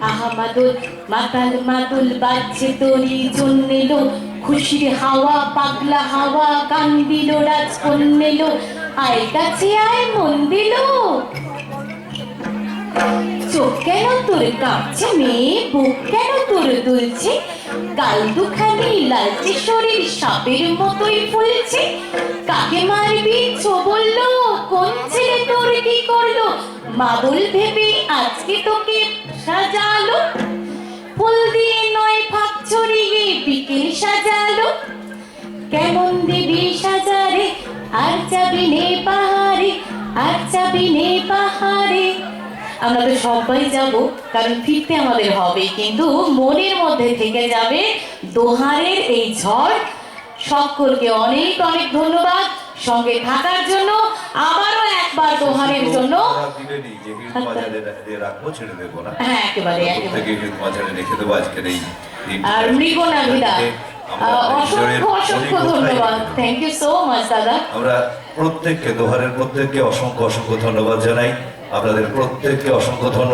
আহমাদুল মাতাল মাতুল বাজছে তরি জন্মেলো। খুশির হাওয়া, পাগলা হাওয়া কান দিল রাজ কন্যেলো আয় কাছে, আয়, মন দিল। চোখ কেন তোর কাঁপছে মেয়ে? বুক কেন তোর দুলছে? গাল দুখানি লালচে শরীর সাপের মতোই ফুলছে। কাকে মারবি চো বলল, কোন ছেলে তোর কি করল? মাদুল ভেবে আজকে তোকে সাজালো কেমন দেবী সাজারে? আর চাবি নে পাহাড়ে আর চাবি নে পাহাড়ে। আমরা তো সবাই যাব কারণ ফিরতে আমাদের হবে। কিন্তু মনের মধ্যে থেকে যাবে দোহারের এই ঝড়। সকলকে অনেক অনেক ধন্যবাদ। সঙ্গে থাকার জন্য আবারও একবার দোহারের জন্য। হ্যাঁ একেবারে একেবারে। আর মৃগনাভিদা আমরা প্রত্যেককে দোহারের প্রত্যেককে অসংখ্য অসংখ্য ধন্যবাদ জানাই। আপনাদের প্রত্যেককে অসংখ্য ধন্যবাদ।